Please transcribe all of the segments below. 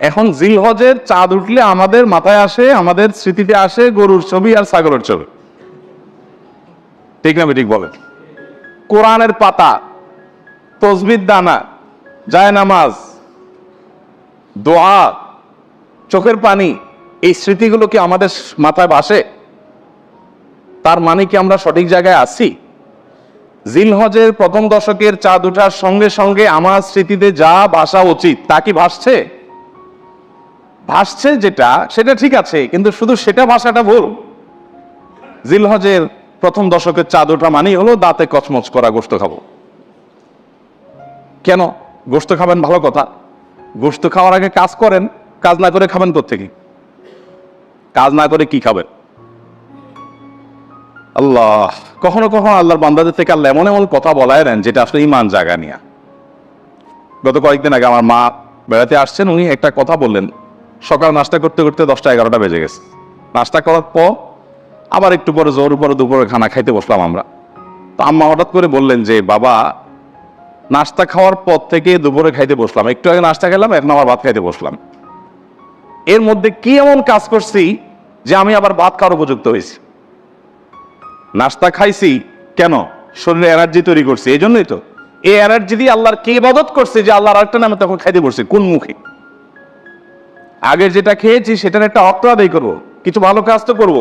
এখন জিলহজের চাঁদ উঠলে আমাদের মাথায় আসে, আমাদের স্মৃতিতে আসে গরুর ছবি আর ছাগলের ছবি। ঠিক না ঠিক বলেন? কোরআনের পাতা, তসবির দানা, যায় নামাজ, দোয়া, চোখের পানি, এই স্মৃতিগুলো কি আমাদের মাথায় বাসে তার মানে কি আমরা সঠিক জায়গায় আছি? জিলহজের প্রথম দশকের চাঁদ ওঠার সঙ্গে সঙ্গে আমার স্মৃতিতে যা বাসা উচিত, তা কি ভাসছে? ভাসছে যেটা, সেটা ঠিক আছে, কিন্তু শুধু সেটা ভাষাটা ভুল। জিলহজের প্রথম দশকের চাঁদ ওঠা মানেই হলো দাঁতে কচমচ করা গোস্ত খাব। কেন? গোস্ত খাবেন ভালো কথা। গোস্ত খাওয়ার আগে কাজ করেন, কাজ না করে খাবেন থেকে কাজ না করে কি খাবেন? আল্লাহ, কখনো কখনো আল্লাহর বান্দাদের থেকে আল্লাহ এমন এমন কথা বলায় নেন যেটা আসলে ইমান জায়গা নিয়ে। গত কয়েকদিন আগে আমার মা বেড়াতে আসছেন, উনি একটা কথা বললেন। সকাল নাস্তা করতে করতে দশটা এগারোটা বেজে গেছে। নাস্তা করার পর আবার একটু পরে জোর উপরে দুপুরে খানা খাইতে বসলাম আমরা। তো আম্মা হঠাৎ করে বললেন যে, বাবা, নাস্তা খাওয়ার পর থেকে দুপুরে খাইতে বসলাম। একটু আগে নাস্তা খেলাম, এখন আবার ভাত খাইতে বসলাম। এর মধ্যে কি এমন কাজ করছি যে আমি আবার ভাত খাওয়ার উপযুক্ত হয়েছি? নাস্তা খাইছি কেন? শরীরে এনার্জি তৈরি করছি, এই জন্যই তো। এই এনার্জি দিয়ে আল্লাহর কি ইবাদত করছে যে আল্লাহর আরেকটা নামে তখন খাইতে বসছি, কোন মুখে? আগের যেটা খেয়েছি সেটার একটা অক্ত আদায় করব, কিছু ভালো কাজ তো করব।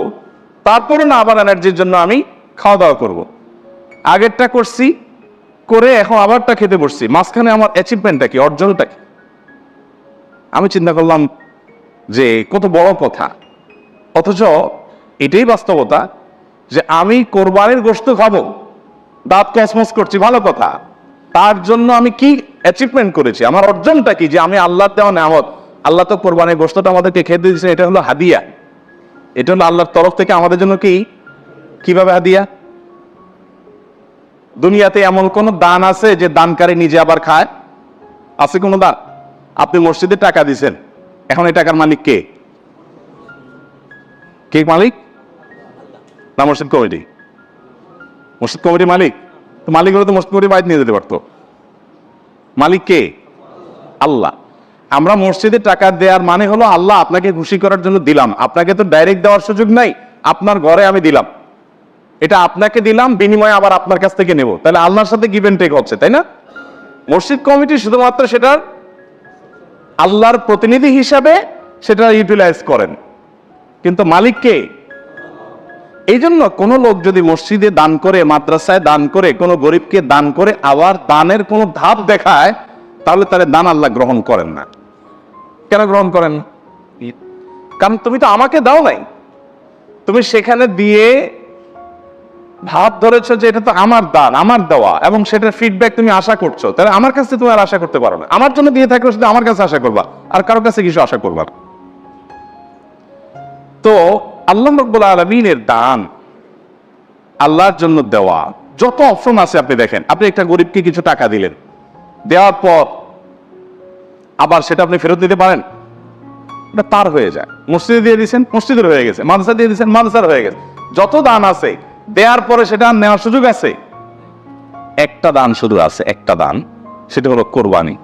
তারপরে না আবার এনার্জির জন্য আমি খাওয়া দাওয়া করব। আগেরটা করছি, করে এখন আবারটা খেতে বসছি। মাঝখানে আমার অ্যাচিভমেন্টটা কি, অর্জনটা কি? আমি চিন্তা করলাম যে কত বড় কথা। অথচ এটাই বাস্তবতা যে আমি কোরবানির গোস্ত খাব, দাঁত কসমস করছি, ভালো কথা। তার জন্য আমি কি অ্যাচিভমেন্ট করেছি, আমার অর্জনটা কি যে আমি আল্লাহ দেওয়া নেমত আল্লাহ তো কোরবানির গোস্তটা আমাদেরকে খেতে দিয়েছে এটা হলো হাদিয়া। এটা হলো আল্লাহর তরফ থেকে আমাদের জন্য কি? কীভাবে হাদিয়া? দুনিয়াতে এমন কোন দান আছে যে দানকারী নিজে আবার খায়? আছে কোনো দান? আপনি মসজিদে টাকা দিছেন এখন এই টাকার মালিক কে? কে মালিক? না, মসজিদ কমিটি। মসজিদ কমিটি মালিক? তো মালিক হলে তো মসজিদ কমিটি বাইরে নিয়ে যেতে পারতো। মালিক কে? আল্লাহ। আমরা মসজিদে টাকা দেওয়ার মানে হলো আল্লাহ আপনাকে খুশি করার জন্য দিলাম। আপনাকে তো ডাইরেক্ট দেওয়ার সুযোগ নাই, আপনার ঘরে আমি দিলাম। এটা আপনাকে দিলাম, বিনিময়ে আবার আপনার কাছ থেকে নেব। তাহলে আল্লাহর সাথে গিভ টেক হচ্ছে, তাই না? মসজিদ কমিটি শুধুমাত্র সেটার আল্লাহর প্রতিনিধি হিসাবে সেটা ইউটিলাইজ করেন। কিন্তু মালিককে এই জন্য কোনো লোক যদি মসজিদে দান করে, মাদ্রাসায় দান করে, কোনো গরিবকে দান করে, আবার দানের কোনো ধাপ দেখায়, তাহলে তার দান আল্লাহ গ্রহণ করেন না। কেন গ্রহণ করেন? কারণ তুমি তো আমাকে দাও নাই। তুমি সেখানে দিয়ে ভাব ধরেছো যে এটা তো আমার দান, আমার দেওয়া, এবং সেটার ফিডব্যাক তুমি আশা করছ। তাহলে আমার কাছে তুমি আর আশা করতে পারো না। আমার জন্য দিয়ে থাকলে শুধু আমার কাছে আশা করবা, আর কারোর কাছে কিছু আশা করবা তো আল্লাহ রব্বুল আলমিনের দান, আল্লাহর জন্য দেওয়া, যত অপশন আছে আপনি দেখেন। আপনি একটা গরিবকে কিছু টাকা দিলেন। দেওয়ার পর আবার সেটা আপনি ফেরত দিতে পারেন। এটা তার হয়ে যায়। মসজিদে দিয়ে দিয়েছেন, মসজিদের হয়ে গেছে। মাদ্রাসা দিয়ে দিয়েছেন, মাদ্রাসার হয়ে গেছে। যত দান আছে, দেওয়ার পরে সেটা নেওয়ার সুযোগ আছে? একটা দান শুধু আছে, একটা দান, সেটা হলো কোরবানি।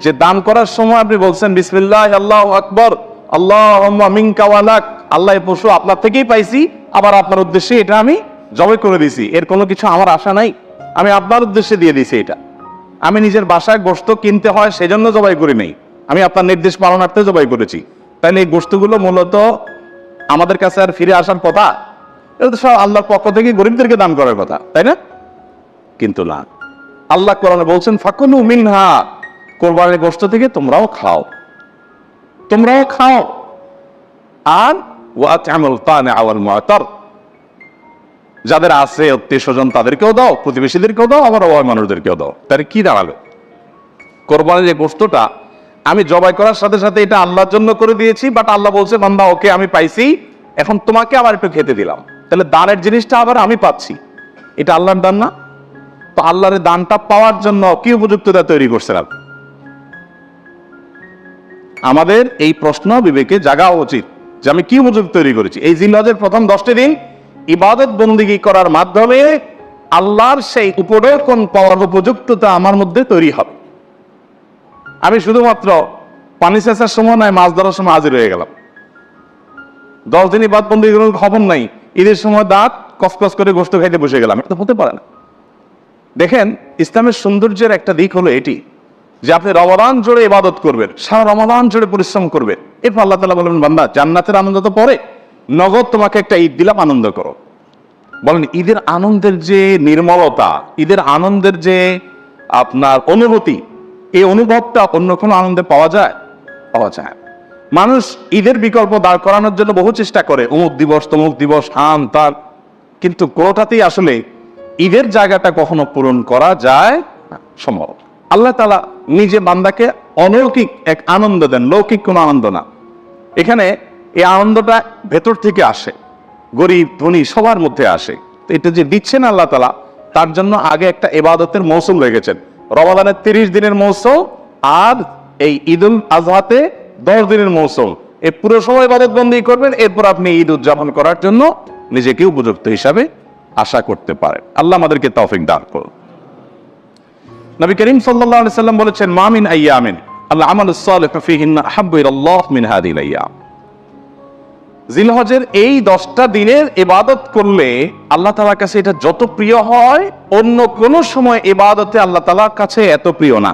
যে দান করার সময় আপনি বলছেন, বিসমিল্লাহ, আল্লাহ আকবর আল্লাহ আল্লাহ পশু আপনার থেকেই পাইছি, আবার আপনার উদ্দেশ্যে এটা আমি জবে করে দিছি এর কোনো কিছু আমার আশা নাই। আমি আপনার উদ্দেশ্যে দিয়ে দিছি এটা। আমি নিজের বাসায় গোস্ত কিনতে হয় সেজন্য জবাই করি নেই। আমি আপনার নির্দেশ পালনার্থে জবাই করেছি। তাহলে এই গোস্তগুলো মূলত আমাদের কাছে আর ফিরে আসার কথা। এটা তো সব আল্লাহর পক্ষ থেকে গরিবদেরকে দান করার কথা, তাই না? কিন্তু না। আল্লাহ কোরআনে বলছেন ফাকুনু মিনহা কোরবানির গোস্ত থেকে তোমরাও খাও। তোমরাও খাও। আর ওয়াতামুল তানে আওয়াল মুআতার। যাদের আছে আত্মীয় স্বজন তাদেরকেও দাও, প্রতিবেশীদেরকেও দাও, আবার অভাব মানুষদেরকেও দাও। তার কি দাঁড়াল? কোরবানির যে গোস্তটা আমি জবাই করার সাথে সাথে এটা আল্লাহর জন্য করে দিয়েছি বাট আল্লাহ বলছে, বান্দা, ওকে আমি পাইছি, এখন তোমাকে আবার একটু খেতে দিলাম। তাহলে দানের জিনিসটা আবার আমি পাচ্ছি। এটা আল্লাহর দান না? তো আল্লাহর দানটা পাওয়ার জন্য কি উপযুক্ততা তৈরি করছেন আপনি? আমাদের এই প্রশ্ন বিবেকে জাগা উচিত যে আমি কি উপযুক্ত তৈরি করেছি। এই জিল্লাজের প্রথম দশটি দিন ইবাদত বন্দিগি করার মাধ্যমে আল্লাহর সেই উপরোকন পাওয়ার উপযুক্ততা আমার মধ্যে তৈরি হবে। আমি শুধুমাত্র পানি চেঁচার সময় নয়, মাছ ধরার সময় হাজির হয়ে গেলাম। দশ দিনই বাদ বন্ধু এগুলোর খবর নাই, ঈদের সময় দাঁত কসকস করে গোস্ত খাইতে বসে গেলাম, এটা হতে পারে না। দেখেন, ইসলামের সৌন্দর্যের একটা দিক হলো এটি, যে আপনি রমাদান জুড়ে ইবাদত করবেন, সারা রমাদান জুড়ে পরিশ্রম করবেন। এরপর আল্লাহ তালা বলবেন, বান্দা, জান্নাতের আনন্দ তো পরে। নগদ তোমাকে একটা ঈদ দিলাম, আনন্দ করো। বলেন, ঈদের আনন্দের যে নির্মলতা, ঈদের আনন্দের যে আপনার অনুভূতি, এই অনুভবটা অন্য কোনো আনন্দে পাওয়া যায়? পাওয়া যায়। মানুষ ঈদের বিকল্প দাঁড় করানোর জন্য বহু চেষ্টা করে, অমুক দিবস, তমুক দিবস আন তার কিন্তু কোনোটাতেই আসলে ঈদের জায়গাটা কখনো পূরণ করা যায় সম্ভব। আল্লাহ তালা নিজে বান্দাকে অলৌকিক এক আনন্দ দেন, লৌকিক কোনো আনন্দ না। এখানে এই আনন্দটা ভেতর থেকে আসে, গরিব, ধনী সবার মধ্যে আসে। তো এটা যে দিচ্ছেন আল্লাহ তালা তার জন্য আগে একটা এবাদতের মৌসুম রেখেছেন রমাদানের তিরিশ দিনের মৌসুম আর এই ঈদ উল আজহাতে দশ দিনের মৌসুম। এই পুরো সময় ইবাদত বন্দি করবেন, এরপর আপনি ঈদ উদযাপন করার জন্য নিজেকে উপযুক্ত হিসাবে আশা করতে পারেন। আল্লাহ আমাদেরকে তৌফিক দান করুন। নবী করিম আলাইহি সাল্লাম বলেছেন মামিন আইয়ামিন আল্লাহ আমাল সালিহ ইলাল্লাহ মিন হাদিল আইয়াম। জিলহজের এই দশটা দিনের এবাদত করলে আল্লাহ তালার কাছে এটা যত প্রিয় হয়, অন্য কোন সময় এবাদতে আল্লাহ তালার কাছে এত প্রিয় না।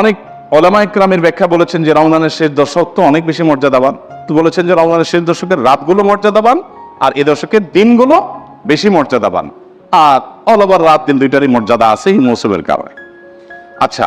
অনেক ওলামাই ক্রামের ব্যাখ্যা বলেছেন যে রমজানের শেষ দশক তো অনেক বেশি মর্যাদাবান। তো বলেছেন যে রমজানের শেষ দশকের রাতগুলো মর্যাদাবান আর এ দশকের দিনগুলো বেশি মর্যাদাবান। আর অল ওভার রাত দিন দুইটারই মর্যাদা আছে এই মৌসুমের কারণে। আচ্ছা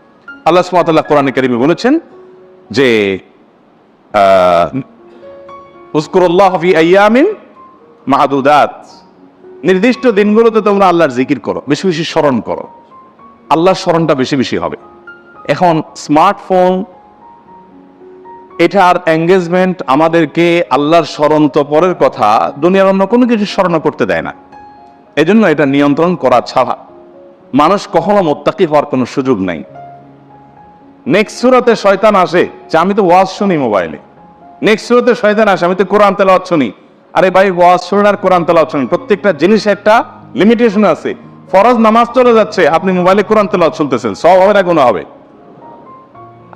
আল্লাহ সুমাতাল্লাহ কোরআন কারিমে বলেছেন যে উস্কুরুল্লাহ ফি আইয়ামিন মাহাদুদাত নির্দিষ্ট দিনগুলোতে তোমরা আল্লাহর জিকির করো, বেশি বেশি স্মরণ করো। আল্লাহর স্মরণটা বেশি বেশি হবে। এখন স্মার্টফোন, এটার এঙ্গেজমেন্ট আমাদেরকে আল্লাহর স্মরণ তো পরের কথা, দুনিয়ার অন্য কোনো কিছু স্মরণ করতে দেয় না। এজন্য এটা নিয়ন্ত্রণ করা ছাড়া মানুষ কখনো মোত্তাকি হওয়ার কোনো সুযোগ নাই। নেক্সট সুরাতে শয়তান আসে, যে আমি তো ওয়াজ শুনি মোবাইলে। নেক্সট সুরাতে শয়তান আসে, আমি তো কোরআন তেলাওয়াত শুনি। আরে ভাই, ওয়াজ শুনুন আর কোরআন তেলাওয়াত শুনুন। প্রত্যেকটা জিনিস একটা লিমিটেশন আছে। ফরজ নামাজ চলে যাচ্ছে, আপনি মোবাইলে কোরআন তেলাওয়াত শুনতেছেন সব হবে না কোনো হবে।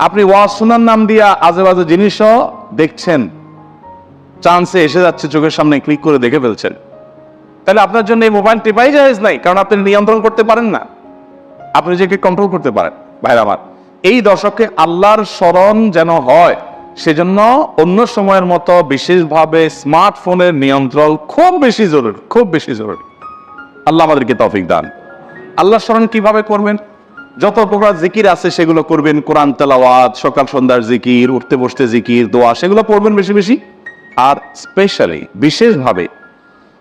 আপনি ওয়াজ শোনার নাম দিয়া আজে বাজে জিনিসও দেখছেন। চান্সে এসে যাচ্ছে, চোখের সামনে ক্লিক করে দেখে ফেলছেন। তাহলে আপনার জন্য এই মোবাইল টেপাই জায়েজ নাই, কারণ আপনি নিয়ন্ত্রণ করতে পারেন না। আপনি নিজেকে কন্ট্রোল করতে পারেন, ভাইরা আমার। এই দশকে আল্লাহর স্মরণ যেন হয়, সেজন্য অন্য সময়ের মতো বিশেষভাবে স্মার্টফোনের নিয়ন্ত্রণ খুব বেশি জরুরি, খুব বেশি জরুরি। আল্লাহ আমাদেরকে তৌফিক দান। আল্লাহ স্মরণ কীভাবে করবেন? যত প্রকার জিকির আছে সেগুলো করবেন, কোরআন তেলাওয়াত, সকাল সন্ধ্যার জিকির, উঠতে বসতে জিকির, দোয়া, সেগুলো পড়বেন বেশি বেশি। আর স্পেশালি বিশেষভাবে,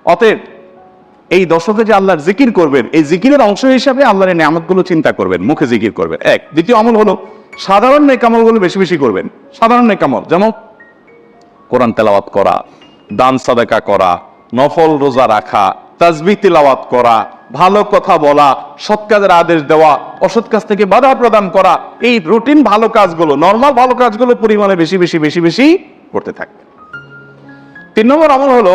অতএব এই দশকে যে আল্লাহর জিকির করবেন, এই জিকিরের অংশ হিসাবে আল্লাহর এই নিয়ামতগুলো চিন্তা করবেন, মুখে জিকির করবেন। এক। দ্বিতীয় আমল হলো, সাধারণ নেকামলগুলো বেশি বেশি করবেন। সাধারণ নেকামল, যেমন কোরআন তেলাওয়াত করা, দান সাদাকা করা, নফল রোজা রাখা, তাজবি তিলাওয়াত করা, ভালো কথা বলা, সৎ কাজের আদেশ দেওয়া, অসৎ কাজ থেকে বাধা প্রদান করা, এই রুটিন ভালো কাজগুলো, নর্মাল ভালো কাজগুলো পরিমাণে বেশি বেশি বেশি বেশি করতে থাকবে তিন নম্বর আমল হলো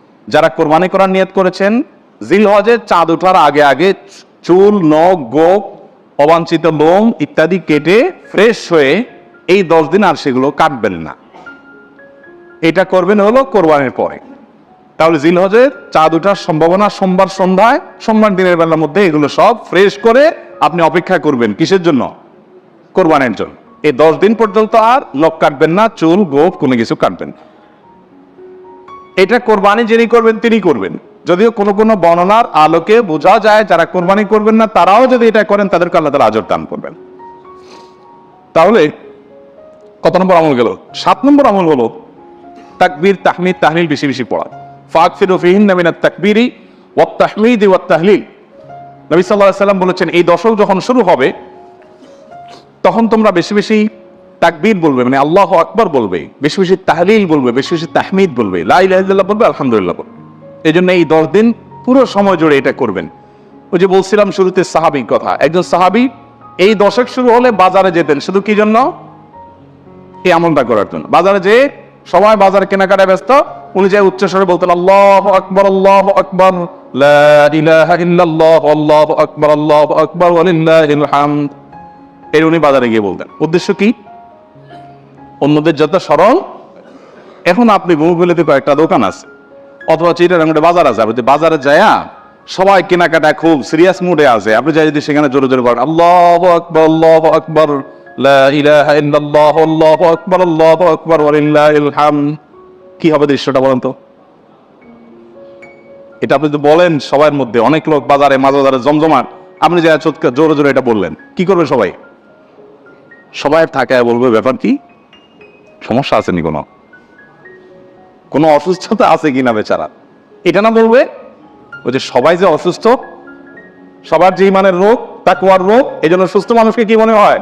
যারা কোরবানি করার নিয়ত করেছেন জিল হজের চাঁদ ওঠার আগে আগে চুল, নখ, গোপ, অবাঞ্ছিত লোম ইত্যাদি কেটে ফ্রেশ হয়ে এই দশ দিন আর সেগুলো কাটবেন না। এটা করবেন হলো কোরবানির পরে। তাহলে জিল হজের চাঁদ ওঠার সম্ভাবনা সোমবার সন্ধ্যায়, সোমবার দিনের বেলার মধ্যে এগুলো সব ফ্রেশ করে আপনি অপেক্ষা করবেন কিসের জন্য? কোরবানের জন্য। এই দশ দিন পর্যন্ত আর নখ কাটবেন না, চুল, গোপ কোনো কিছু কাটবেন এটা কোরবানি যিনি করবেন, তিনি করবেন। যদিও কোনো কোনো বর্ণনার আলোকে বোঝা যায় যারা কোরবানি করবেন না, তারাও যদি এটা করেন, তাদেরকে আল্লাহ তালা আজর দান করবেন। তাহলে, কত নম্বর আমল গেল? সাত নম্বর আমল হলো তাকবীর, তাহমিদ, তাহলিল বেশি বেশি পড়া। ফাকফিরু ফিহিন মিনাত তাকবীরি ওয়াত তাহমিদ ওয়াত তাহলিল। নবী আলাইহি সাল্লাম বলেছেন, এই দশক যখন শুরু হবে, তখন তোমরা বেশি বেশি তাকবীর বলবে মানে আল্লাহ আকবর বলবে, বেশি বেশি তাহলিল বলবে, বেশি বেশি তাহমিদ বলবে, লা ইলাহা ইল্লাল্লাহ বলবে, আলহামদুলিল্লাহ বলবে। এই জন্য এই দশ দিন পুরো সময় জুড়ে এটা করবেন। ওই যে বলছিলাম শুরুতে সাহাবির কথা, একজন সাহাবি এই দশক শুরু হলে বাজারে যেতেন, শুধু কি জন্য? এই আমলটা করার জন্য। বাজারে যে সবাই বাজারে কেনাকাটায় ব্যস্ত, উনি যে উচ্চস্বরে বলতেন, আল্লাহ আকবর আল্লাহ আকবর এর উনি বাজারে গিয়ে বলতেন। উদ্দেশ্য কি? অন্যদের যত সরল, এখন আপনি গুমগুলিতে কয়েকটা দোকান আছে, অথবা চিটাগাঙ্গে বাজার আছে, আপনি বাজারে যায়া সবাই কেনাকাটা খুব সিরিয়াস মুডে আছে, আপনি যাই যদি সেখানে জোরে জোরে বলেন, আল্লাহ আকবর আল্লাহ আকবর কি হবে দৃশ্যটা বলেন তো? এটা আপনি যদি বলেন সবার মধ্যে, অনেক লোক বাজারে মাজারে জমজমাট, আপনি যা চোটকা জোরে জোরে এটা বললেন, কি করবে সবাই? সবাই থাকায় বলবে, ব্যাপার কি? সমস্যা আছে নি কোনো? কোনো অসুস্থতা আছে কিনা বেচারা? এটা না বলবে ওই যে সবাই যে অসুস্থ, সবার যে ইমানের রোগ তাকুয়ার রোগ এই জন্য সুস্থ মানুষকে কি মনে হয়?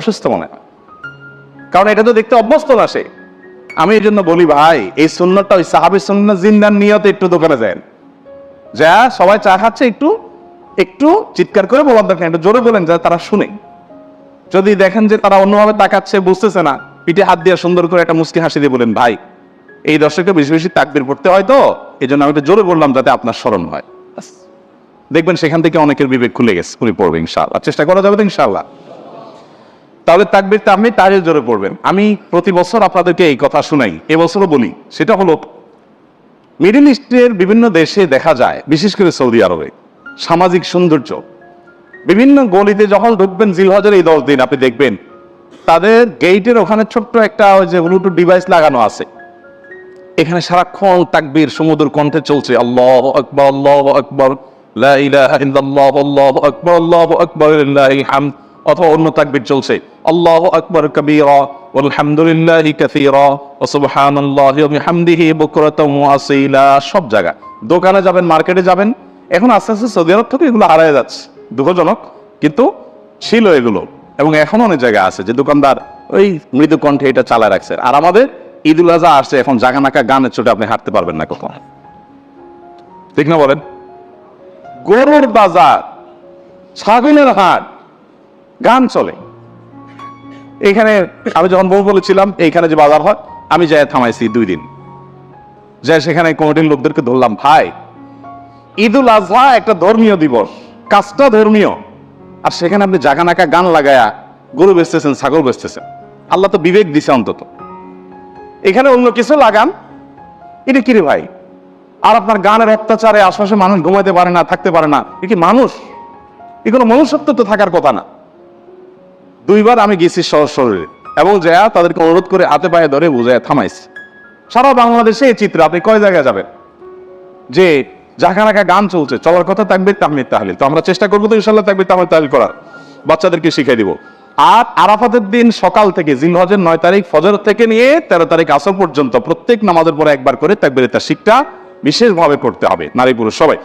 অসুস্থ মনে হয়। কারণ এটা তো দেখতে অভ্যস্ত না সে। আমি এই জন্য বলি ভাই, এই সুন্নতটা ওই সাহাবি সুন্নত জিন্দার নিয়তে একটু দোকানে যায় যা, সবাই চা খাচ্ছে একটু একটু চিৎকার করে বলার দরকার একটু জোরে বলেন যা তারা শুনে। যদি দেখেন যে তারা অন্যভাবে তাকাচ্ছে, বুঝতেছে না পিঠে হাত দিয়ে সুন্দর করে একটা মুস্কি হাসি দিয়ে বলেন ভাই, এই দর্শকে বেশি বেশি তাকবির পড়তে হয় তো? এই জন্য আমি একটু জোরে বললাম যাতে আপনার স্মরণ হয়। দেখবেন সেখান থেকে অনেকের বিবেক খুলে গেছে উনি পড়বে ইনশাআল্লাহ। চেষ্টা করা যাবে তো ইনশাআল্লাহ। তাহলে তাকবির আপনি তারে জোরে পড়বেন। আমি প্রতি বছর আপনাদেরকে এই কথা শুনাই, এবছরও বলি, সেটা হলো, মিডিল ইস্টের বিভিন্ন দেশে দেখা যায়, বিশেষ করে সৌদি আরবে, সামাজিক সৌন্দর্য। বিভিন্ন গলিতে যখন ঢুকবেন, জিলহজের এই দশ দিন, আপনি দেখবেন তাদের গেইটের ওখানে ছোট্ট একটা ওই যে ব্লুটুথ ডিভাইস লাগানো আছে। এখানে সারাক্ষণ তাকবীর সমুদ্র কণ্ঠে চলছে। আল্লাহ আকবর আল্লাহ আকবর অথবা অন্য তাকবীর চলছে। আল্লাহু আকবর সব জায়গা দোকানে যাবেন, মার্কেটে যাবেন, এখন আস্তে আস্তে সৌদি আরব থেকে এগুলো হারায় যাচ্ছে। দুঃখজনক, কিন্তু ছিল এগুলো। এবং এখন অনেক জায়গা আছে যে দোকানদার ওই মৃদু কণ্ঠে এটা চালায় রাখছে। আর আমাদের ঈদুল আজহা আসছে, এখন জাগানাকা গানের চোটে আপনি হাঁটতে পারবেন না কখন। ঠিক না বলেন? গরুর বাজার, ছাগলের হাট, গান চলে। এখানে আমি যখন বউ বলেছিলাম, এইখানে যে বাজার হয়, আমি যাই থামাইছি দুই দিন। যাই সেখানে কমিটির লোকদেরকে ধরলাম, ভাই, ঈদুল আজহা একটা ধর্মীয় দিবস, কাজটা ধর্মীয়। আর সেখানে আপনি জাগানাকা গান লাগায়া গরু বেচতেছেন, ছাগল বেচতেছেন। আল্লাহ তো বিবেক দিছে অন্তত। এখানে অন্য কিছু লাগান? এটা কি রে ভাই? আর আপনার গানের অত্যাচারে আশপাশে মানুষ ঘুমাইতে পারে না, থাকতে পারে না। এ কি মানুষ? এ কোনো মনুষ্যত্ব তো থাকার কথা না। দুইবার আমি গেছি সহজ শরীরে এবং যা তাদেরকে অনুরোধ করে হাতে পায়ে ধরে বুঝায় থামাইছি। সারা বাংলাদেশে এই চিত্র, আপনি কয় জায়গায় যাবেন? যে জাখা রাখা গান চলছে, চলার কথা তাকবির তাহমিদ তাহলিল। তো আমরা চেষ্টা করব তো ইনশাল্লাহ তাকবির তাহমিদ তাহলিল করার। বাচ্চাদেরকে শিখিয়ে দিব। আর আরাফাতের দিন সকাল থেকে জিলহজের নয় তারিখ ফজর থেকে নিয়ে তেরো তারিখ আসর পর্যন্ত প্রত্যেক নামাজের পরে একবার করে তাকবির তার শিখটা বিশেষভাবে করতে হবে, নারী পুরুষ সবাই।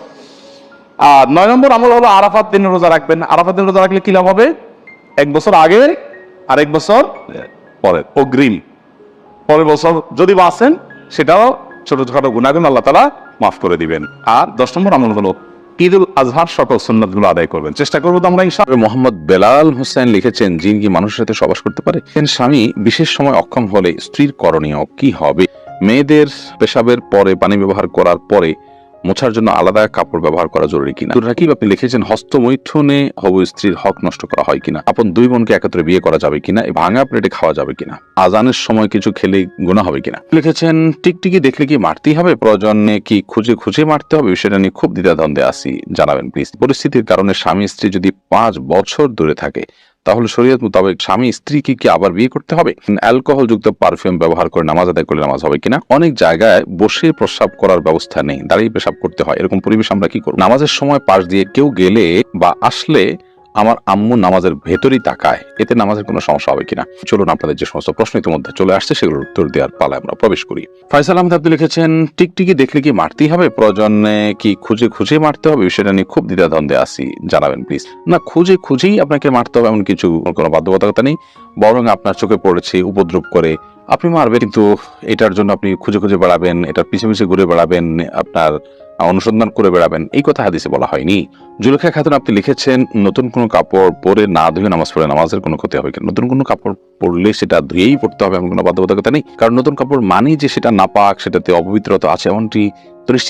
আর নয় নম্বর আমল হলো আরাফাত দিন রোজা রাখবেন। আরাফাত দিন রোজা রাখলে কি লাভ হবে? এক বছর আগে আর এক বছর পরে, অগ্রিম। পরের বছর যদি বাঁচেন, সেটাও ছোটখাটো গুণাগুণ আল্লাহ তালা মাফ করে দিবেন। আর দশ নম্বর আমল হলো, ঈদুল আজহার সকল আদায় করবেন। চেষ্টা করব তো আমরা মোহাম্মদ বেলাল হোসেন লিখেছেন যিনি কি মানুষের সাথে সবাস করতে পারে? স্বামী বিশেষ সময় অক্ষম হলে স্ত্রীর করণীয় কি হবে? মেয়েদের পেশাবের পরে পানি ব্যবহার করার পরে মোছার জন্য আলাদা কাপড় ব্যবহার করা জরুরি কিনা? রাকিব, আপনি লিখেছেন, হস্তমৈথুনে হবু স্ত্রীর হক নষ্ট করা হয় কিনা? আপন দুই বোনকে একত্রে বিয়ে করা যাবে কিনা? ভাঙা প্লেটে খাওয়া যাবে কিনা? আজানের সময় কিছু খেলে গুণা হবে কিনা? লিখেছেন, টিকটিকি দেখলে কি মারতেই হবে? প্রয়োজনে কি খুঁজে খুঁজে মারতে হবে? বিষয়টা নিয়ে খুব দ্বিধাদ্বন্দ্বে আসি জানাবেন, প্লিজ। পরিস্থিতির কারণে স্বামী স্ত্রী যদি পাঁচ বছর দূরে থাকে তাহলে শরীয়ত মোতাবেক স্বামী স্ত্রীকে কি আবার বিয়ে করতে হবে? অ্যালকোহল যুক্ত পারফিউম ব্যবহার করে নামাজ আদায় করলে নামাজ হবে কিনা? অনেক জায়গায় বসে প্রস্রাব করার ব্যবস্থা নেই, দাঁড়িয়ে পেশাব করতে হয়। এরকম পরিবেশ আমরা কি করব? নামাজের সময় পাশ দিয়ে কেউ গেলে বা আসলে আমার আম্মু নামাজের ভেতরেই তাকায়। এতে নামাজের কোনো সমস্যা হবে কিনা? চলুন আপনাদের যে সমস্ত প্রশ্ন ইতিমধ্যে চলে আসছে, সেগুলোর উত্তর দেওয়ার পালায় আমরা প্রবেশ করি। ফয়সাল আহমেদ আপনি লিখেছেন, টিকটিকি দেখলে কি মারতেই হবে? প্রয়োজনে কি খুঁজে খুঁজে মারতে হবে? বিষয়টা নিয়ে খুব দ্বিধাদ্বন্দ্বে আসি জানাবেন প্লিজ না, খুঁজে খুঁজেই আপনাকে মারতে হবে, এমন কিছু কোনো বাধ্যবাধকতা নেই। বরং আপনার চোখে পড়েছে উপদ্রব করে। আপনি মারবেন, কিন্তু এটার জন্য আপনি খুঁজে খুঁজে বেড়াবেন, এটার পিছে পিছে ঘুরে বেড়াবেন, আপনার অনুসন্ধান করে বেড়াবেন। এই কথা হাদিসে বলা হয়নি। জুলেখা খাতুন আপনি লিখেছেন, নতুন কোনো কাপড় পরে না ধুয়ে নামাজ পড়ে, নামাজের কোনো ক্ষতি হবে কিনা? নতুন কোনো কাপড় পরলে সেটা ধুয়েই পড়তে হবে এমন কোনো বাধ্যবাধকতা নেই। কারণ নতুন কাপড় মানেই যে সেটা নাপাক, সেটাতে অপবিত্রতা আছে এমনটি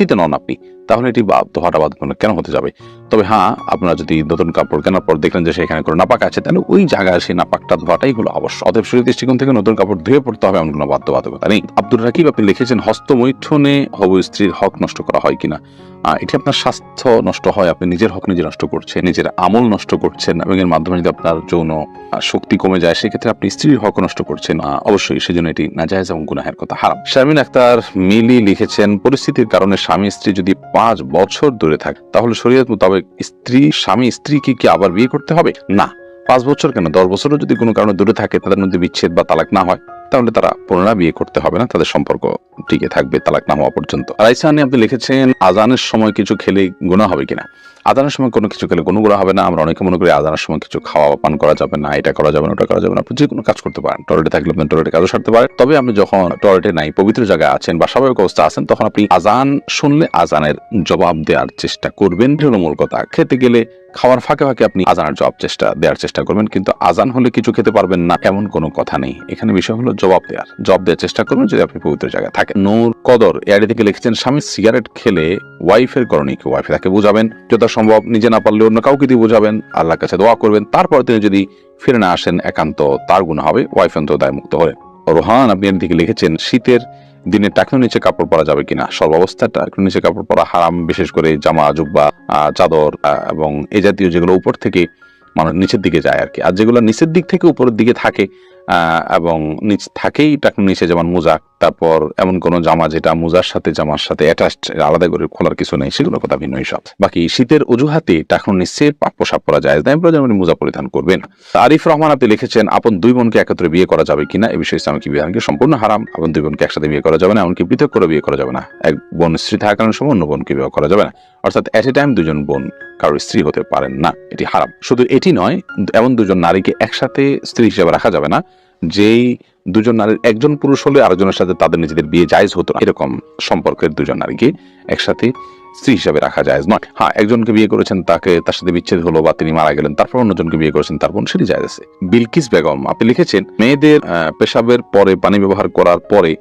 তো নন আপনি। তাহলে এটি ধোয়াটা বাদ কেন হতে যাবে? তবে হ্যাঁ আপনারা যদি নতুন কাপড় কেনার পর দেখলেন যে সেখানে কোনো নাপাক আছে, তাহলে ওই জায়গায় সেই নাপাকটা ধোয়াটাই হলো অবশ্য অতএব শরীর দৃষ্টিকোণ থেকে নতুন কাপড় ধুয়ে পড়তে হবে এমন কোনো বাধ্যবাধকতা নেই। আব্দুর রাকিব, আপনি লিখেছেন হস্তমৈথুনে হব স্ত্রীর হক নষ্ট করা হয় কিনা? এটি আপনার স্বাস্থ্য নষ্ট হয়, আপনি নিজের হক নিজে নষ্ট করছেন, নিজের আমল নষ্ট করছেন, এবং এর মাধ্যমে যদি আপনার যৌন শক্তি কমে যায়, সেক্ষেত্রে আপনি স্ত্রীর হক নষ্ট করছেন। অবশ্যই, সেজন্য এটি নাজায়জ এবং গুনাহের কথা হারাম। শারমিন আক্তার মিলি লিখেছেন, পরিস্থিতির কারণে স্বামী স্ত্রী যদি পাঁচ বছর দূরে থাকে। তাহলে শরীয়ত মোতাবেক স্ত্রী, স্বামী, স্ত্রীকে কি আবার বিয়ে করতে হবে? না। পাঁচ বছর কেন? দশ বছরও যদি কোনো কারণে দূরে থাকে, তাদের মধ্যে বিচ্ছেদ বা তালাক না হয়। তাহলে তারা পুনরায় বিয়ে করতে হবে না, তাদের সম্পর্ক টিকে থাকবে, তালাক না হওয়া পর্যন্ত রাইসানি আপনি লিখেছেন, আজানের সময় কিছু খেলে গুণা হবে কিনা? আজানের সময় কোনো কিছু খেলে কোনো গুণা হবে না, আমরা অনেকে মনে করি আজানের সময় কিছু খাওয়া পান করা যাবে না, এটা করা যাবে না, ওটা করা যাবে না যে কোনো কাজ করতে পারেন টয়লেটে থাকলে আপনি টয়লেটে কাজও সারতে পারেন। তবে আপনি যখন টয়লেটে নাই, পবিত্র জায়গায় আছেন বা স্বাভাবিক অবস্থা আছেন, তখন আপনি আজান শুনলে আজানের জবাব দেওয়ার চেষ্টা করবেন। হলো মূল কথা। খেতে গেলে খাওয়ার ফাঁকে ফাঁকে আপনি আজানের জবাব চেষ্টা দেওয়ার চেষ্টা করবেন, কিন্তু আজান হলে কিছু খেতে পারবেন না, এমন কোনো কথা নেই। এখানে বিষয় হলো জবাব দেওয়ার জবাব দেওয়ার চেষ্টা করবেন যদি আপনি পবিত্র জায়গায় থাকেন। নূর কদর এআইডি থেকে লিখেছেন, স্বামী সিগারেট খেলে ওয়াইফের করণীয় কি? ওয়াইফে তাকে বোঝাবেন যথা সম্ভব নিজে না পারলে অন্য কাউকে দিয়ে বোঝাবেন, আল্লাহর কাছে দোয়া করবেন, তারপর তিনি যদি ফিরে না আসেন, একান্ত তার গুণ হবে ওয়াইফ অন্তত দায় মুক্ত হলে রোহান, আপনি এর দিকে লিখেছেন, শীতের দিনে টাকনো নিচে কাপড় পরা যাবে কিনা? সর্বাবস্থা টাকনো নিচে কাপড় পরা হারাম, বিশেষ করে জামা, জুব্বা চাদর এবং এ জাতীয় যেগুলো উপর থেকে মানুষ নিচের দিকে যায় আর কি। আর যেগুলো নিচের দিক থেকে উপরের দিকে থাকে এবং নিচ থাকেই টাকনো নিচে যেমন মোজা তারপর এমন কোন জামা যেটা মোজার সাথে, জামার সাথে অ্যাটাচড আলাদা করে খোলার কিছু নেই সেগুলো কথা ভিন্ন সব বাকি শীতের অজুহাতে টাকনো নিচে পাক পোশাক পরা যায়। তাই প্রয়োজন মোজা পরিধান করবেন। আরিফ রহমান আপনি লিখেছেন, আপন দুই বোনকে একত্রে বিয়ে করা যাবে কিনা? এ বিষয়ে ইসলামিক বিধানকে সম্পূর্ণ হারাম। আপন দুই বোনকে একসাথে বিয়ে করা যাবে না, এমনকি পৃথক করে বিয়ে করা যাবে না। এক বোন স্ত্রী থাকার সময়, অন্য বোনকে বিয়ে করা যাবে না। অর্থাৎ এট এ টাইম দুজন বোন কারোর স্ত্রী হতে পারেন না। এটি হারাম। শুধু এটি নয়, এমন দুজন নারীকে একসাথে স্ত্রী হিসেবে রাখা যাবে না। যেই দুজন নারীর একজন পুরুষ হলে আরেকজনের সাথে তাদের নিজেদের বিয়ে জায়জ হতো না। এরকম সম্পর্কের দুজন নারীকে একসাথে স্ত্রী হিসাবে রাখা যায় নয়। হ্যাঁ একজনকে বিয়ে করেছেন, তাকে, তার সাথে বিচ্ছেদ হলো বা তিনি মারা গেলেন, তারপর অন্যজনকে বিয়ে করেছেন, তারপর সেটি যায় আছে। বিলকিস বেগম, আপনি লিখেছেন, মেয়েদের পেশাবের পরে পানি ব্যবহার করার পরে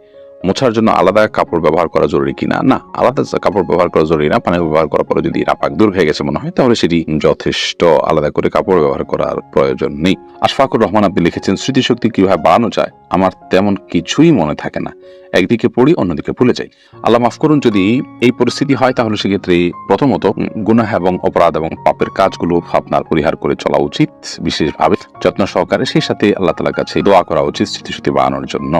মোছার জন্য আলাদা কাপড় ব্যবহার করা জরুরি কিনা? না, আলাদা কাপড় ব্যবহার করা জরুরি না, পানি ব্যবহার করার পরে যদি নাপাক দূর হয়ে গেছে মনে হয়, তাহলে সেটি যথেষ্ট আলাদা করে কাপড় ব্যবহার করার প্রয়োজন নেই। আশফাকুর রহমান, আপনি লিখেছেন, স্মৃতিশক্তি কীভাবে বাড়ানো যায়, আমার তেমন কিছুই মনে থাকে না। একদিকে পড়ি, অন্যদিকে ভুলে যাই। আল্লাহ মাফ করুন, যদি এই পরিস্থিতি হয়, তাহলে সেক্ষেত্রে প্রথমত গুনাহ এবং অপরাধ এবং পাপের কাজগুলো আপনার পরিহার করে চলা উচিত। বিশেষভাবে যত্ন সহকারে সেই সাথে আল্লাহ তালার কাছে দোয়া করা উচিত স্মৃতিশক্তি বাড়ানোর জন্য।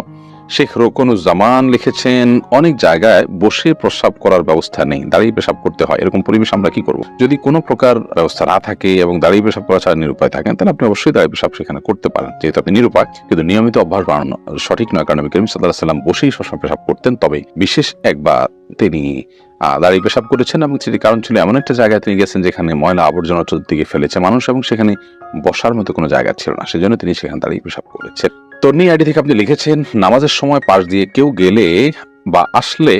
শেখ রোকনুজ্জামান লিখেছেন, অনেক জায়গায় বসে প্রস্রাব করার ব্যবস্থা নেই, দাঁড়িয়ে পেশাব করতে হয়। এরকম পরিবেশ আমরা কি করব? যদি কোনো প্রকার ব্যবস্থা না থাকে এবং দাঁড়িয়ে পেশাব করা ছাড়া নিরুপায় থাকেন, তাহলে আপনি অবশ্যই দাঁড়িয়ে পেশাব সেখানে করতে পারেন। যেহেতু আপনি নিরুপায়, কিন্তু নিয়মিত অভ্যাস বানানো সঠিক নয়। কারণ করিম সাল্লাহ সাল্লাম বসেই সবসময় পেশাব করতেন, তবে বিশেষ একবার তিনি দাঁড়িয়ে পেশাব করেছেন এবং সেটি কারণ ছিল এমন একটা জায়গায় তিনি গেছেন যেখানে ময়লা আবর্জনা চতুর্দিকে ফেলেছে। মানুষ এবং সেখানে বসার মতো কোনো জায়গা ছিল না, সেজন্য তিনি সেখানে দাঁড়িয়ে পেশাব করেছেন। তন্নি আইডি থেকে আপনি লিখেছেন, নামাজের সময় পাশ দিয়ে কেউ গেলে বা আসলে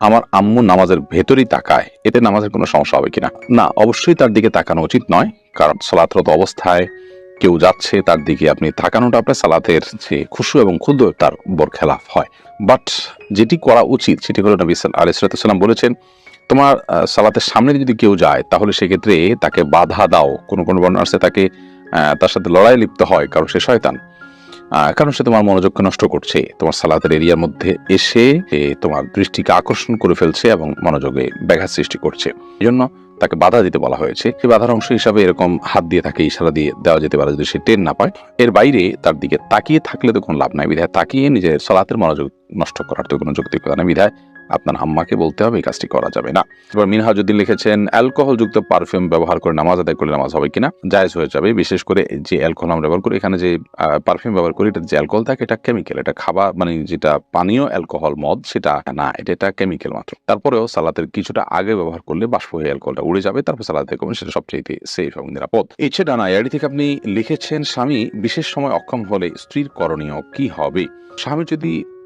আমার আম্মু নামাজের ভেতরই তাকায়। এতে নামাজের কোনো সমস্যা হবে কিনা? না, অবশ্যই তার দিকে তাকানো উচিত নয়, কারণ সালাতরত অবস্থায় কেউ যাচ্ছে, তার দিকে আপনি তাকানোটা আপনার সালাতের যে খুশু এবং ক্ষুদ্র তার বর খেলাফ হয়। বাট যেটি করা উচিত, সেটি হলো নবী আলিসাল্লাম বলেছেন, তোমার সালাতের সামনে যদি কেউ যায়, তাহলে সেক্ষেত্রে তাকে বাধা দাও। কোনো কোনো বর্ণনা আছে তাকে তার সাথে লড়াই লিপ্ত হয়, কারণ সে শয়তান। কারণ সে তোমার মনোযোগকে নষ্ট করছে। তোমার সালাতের এরিয়ার মধ্যে এসে তোমার দৃষ্টিকে আকর্ষণ করে ফেলছে এবং মনোযোগে ব্যাঘাত সৃষ্টি করছে। এই জন্য তাকে বাধা দিতে বলা হয়েছে। সে বাধার অংশ হিসাবে এরকম হাত দিয়ে তাকে ইশারা দিয়ে দেওয়া যেতে পারে যদি সে টেন না পায়। এর বাইরে তার দিকে তাকিয়ে থাকলে তো কোনো লাভ নাই বিধায়। তাকিয়ে নিজের সালাতের মনোযোগ নষ্ট করার তো কোনো যৌক্তিকতা নেই বিধায়। আপনার আম্মাকে বলতে হবে, এই কাজটি করা যাবে না। এবার মিনহাজুদ্দিন লিখেছেন অ্যালকোহল যুক্ত পারফিউম ব্যবহার করে নামাজ আদায় করলে নামাজ হবে কিনা? জায়েজ হয়ে যাবে। বিশেষ করে যে অ্যালকোহল আমরা ব্যবহার করি, এখানে যে পারফিউম ব্যবহার করি, এটা যে অ্যালকোহল থাকে, এটা কেমিক্যাল। এটা খাবার মানে যেটা পানীয় অ্যালকোহল মদ, সেটা না, এটা এটা কেমিক্যাল মাত্র। তারপরেও সালাতের কিছুটা আগে ব্যবহার করলে বাষ্প হয়ে অ্যালকোহলটা উড়ে যাবে, তারপর সালাতে কমে সেটা সবচেয়ে সেফ এবং নিরাপদ। এছাড়া না এআডি থেকে আপনি লিখেছেন, স্বামী, বিশেষ সময় অক্ষম হলে স্ত্রীর করণীয় কি হবে? স্বামী যদি